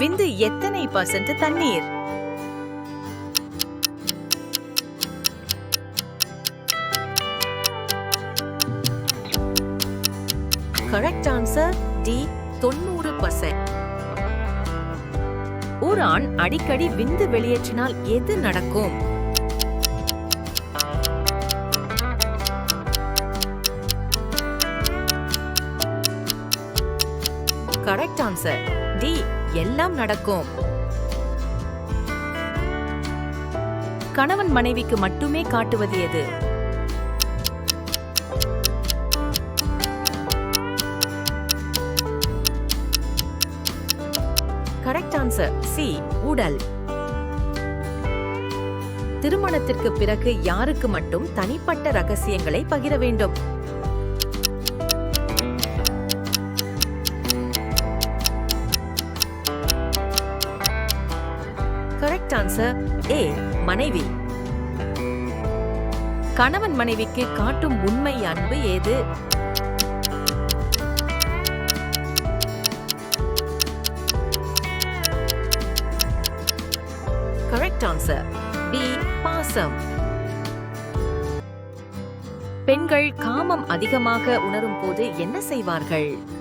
விந்து எத்தனை பர்சன்ட் தண்ணீர்? கரெக்ட் ஆன்சர் டி தொண்ணூறு பர்சன்ட் ஒரு ஆண் அடிக்கடி விந்து வெளியேற்றினால் எது நடக்கும்? கரெக்ட் ஆன்சர் டி எல்லாம் நடக்கும். கணவன் மனைவிக்கு மட்டுமே காட்டுவது எது? கரெக்ட் ஆன்சர் சி உடல். திருமணத்திற்கு பிறகு யாருக்கு மட்டும் தனிப்பட்ட ரகசியங்களை பகிர வேண்டும்? கரெக்ட் ஆன்சர் ஏ மனைவி. கணவன் மனைவிக்கு காட்டும் உண்மை அன்பு ஏது? கரெக்ட் ஆன்சர் பி பாசம். பெண்கள் காமம் அதிகமாக உணரும் போது என்ன செய்வார்கள்?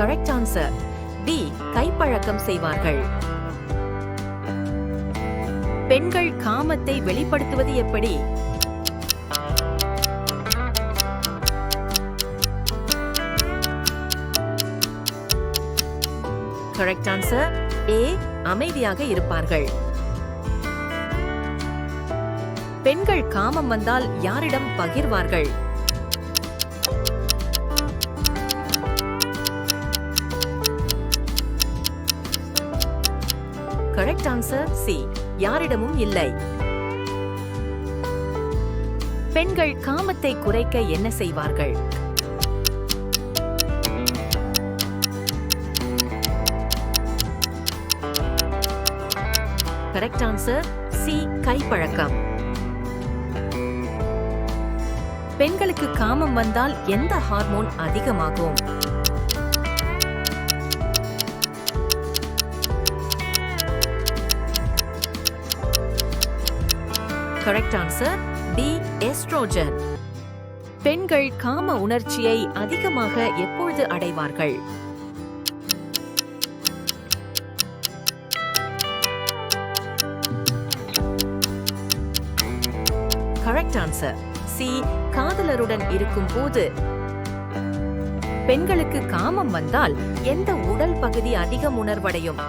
கரெக்ட் ஆன்சர் டி கைப்பழக்கம் செய்வார்கள். பெண்கள் காமத்தை வெளிப்படுத்துவது எப்படி? கரெக்ட் ஆன்சர் ஏ அமைதியாக இருப்பார்கள். பெண்கள் காமம் வந்தால் யாரிடம் பகிர்வார்கள்? கரெக்ட் ஆன்சர் சி யாரிடமும் இல்லை. பெண்கள் காமத்தை குறைக்க என்ன செய்வார்கள்? கரெக்ட் ஆன்சர் சி கைப்பழக்கம். பெண்களுக்கு காமம் வந்தால் எந்த ஹார்மோன் அதிகமாகும்? கரெக்ட் ஆன்சர் டி எஸ்ட்ரோஜன் பெண்கள் காம உணர்ச்சியை அதிகமாக எப்பொழுது அடைவார்கள்? கரெக்ட் ஆன்சர் சி காதலருடன் இருக்கும் போது பெண்களுக்கு காமம் வந்தால் எந்த உடல் பகுதி அதிகம் உணர்வடையும்?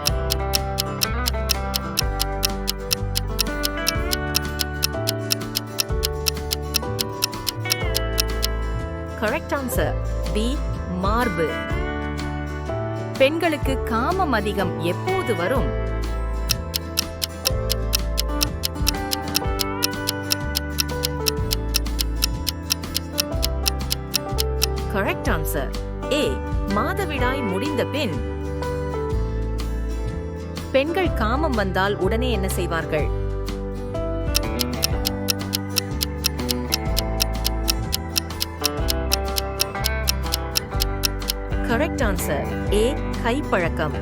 கரெக்ட் ஆன்சர் பி மார்பு. பெண்களுக்கு காமம் அதிகம் எப்போது வரும்? கரெக்ட் ஆன்சர் ஏ மாதவிடாய் முடிந்த பின் பெண்கள் காமம் வந்தால் உடனே என்ன செய்வார்கள்? கரெக்ட் ஆன்சர் ஏ கைப்பழக்கம்.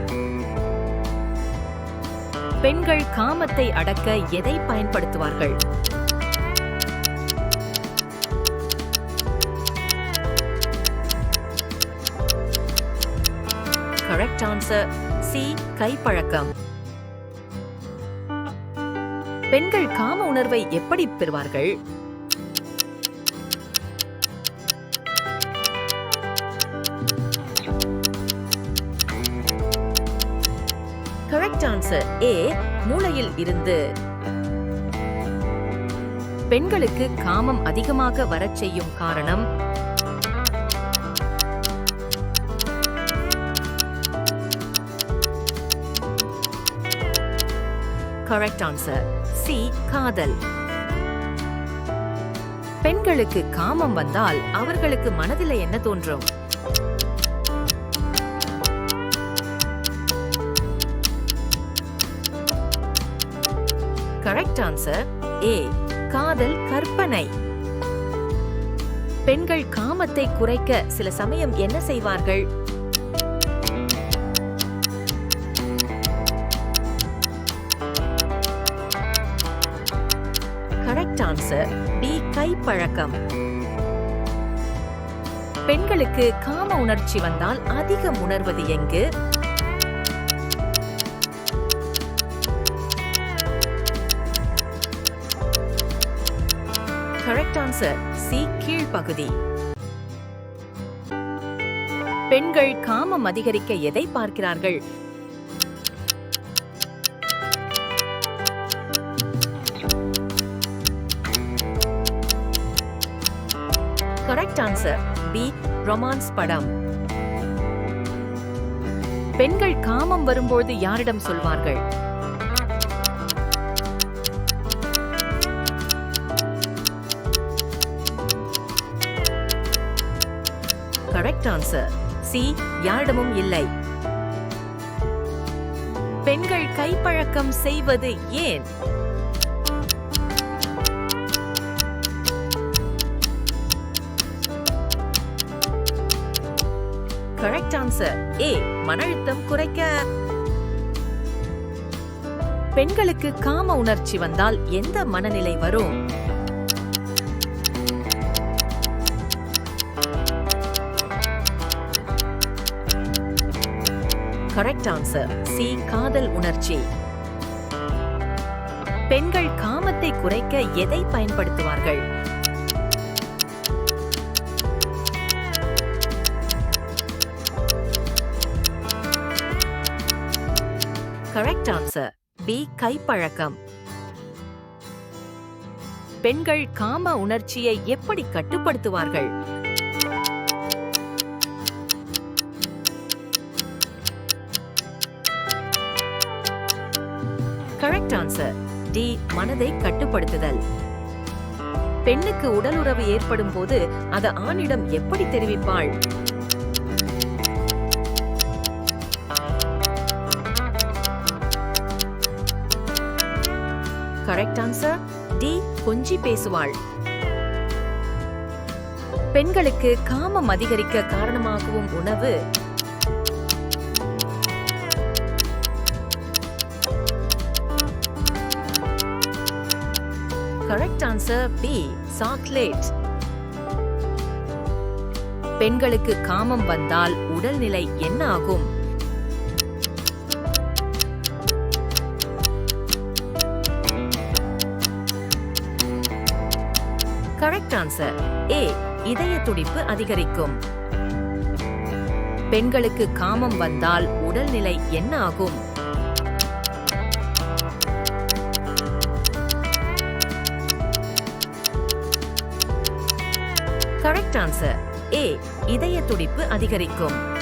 பெண்கள் காமத்தை அடக்க எதை பயன்படுத்துவார்கள்? கரெக்ட் ஆன்சர் சி கைப்பழக்கம். பெண்கள் காம உணர்வை எப்படி பெறுவார்கள்? கரெக்ட் ஆன்சர் ஏ மூளையில் இருந்து. பெண்களுக்கு காமம் அதிகமாக வரச் செய்யும் காரணம்? கரெக்ட் ஆன்சர் சி காதல். பெண்களுக்கு காமம் வந்தால் அவர்களுக்கு மனதில் என்ன தோன்றும்? கரெக்ட் ஆன்சர் ஏ காதல் கற்பனை. பெண்கள் காமத்தை குறைக்க சில சமயம் என்ன செய்வார்கள்? கரெக்ட் ஆன்சர் பி கைப்பழக்கம். பெண்களுக்கு காம உணர்ச்சி வந்தால் அதிகம் உணர்வது எங்கு? கரெக்ட் சி கீழ்ப்பகுதி. பெண்கள் காமம் அதிகரிக்க எதை பார்க்கிறார்கள்? கரெக்ட் ஆன்சர் பி ரொமான்ஸ் படம். பெண்கள் காமம் வரும்போது யாரிடம் சொல்வார்கள்? கரெக்ட் ஆன்சர் சி யாரிடமும் இல்லை. பெண்கள் கைப்பழக்கம் செய்வது ஏன்? கரெக்ட் ஆன்சர் ஏ மன அழுத்தம் குறைக்க. பெண்களுக்கு காம உணர்ச்சி வந்தால் எந்த மனநிலை வரும்? கரெக்ட் ஆன்சர் சி காதல் உணர்ச்சி. பெண்கள் காமத்தை குறைக்க எதை பயன்படுத்துவார்கள்? கரெக்ட் ஆன்சர் பி கைப்பழக்கம். பெண்கள் காம உணர்ச்சியை எப்படி கட்டுப்படுத்துவார்கள்? கேன்சர் டி மனதை கட்டுப்படுத்துதல். பெண்ணுக்கு உடல் உறவு ஏற்படும் போது அது ஆணிடம் எப்படி தெரிவிப்பாள்? கரெக்ட் ஆன்சர் டி கொஞ்சி பேசுவாள். பெண்களுக்கு காமம் அதிகரிக்க காரணமாகவும் உணவு. கரெக்ட் ஆன்சர் பி சாக்லேட் பெண்களுக்கு காமம் வந்தால் உடல்நிலை என்ன ஆகும்? கரெக்ட் ஆன்சர் ஏ இதய துடிப்பு அதிகரிக்கும். பெண்களுக்கு காமம் வந்தால் உடல்நிலை என்ன ஆகும்? கரெக்ட் ஆன்சர் ஏ இதய துடிப்பு அதிகரிக்கும்.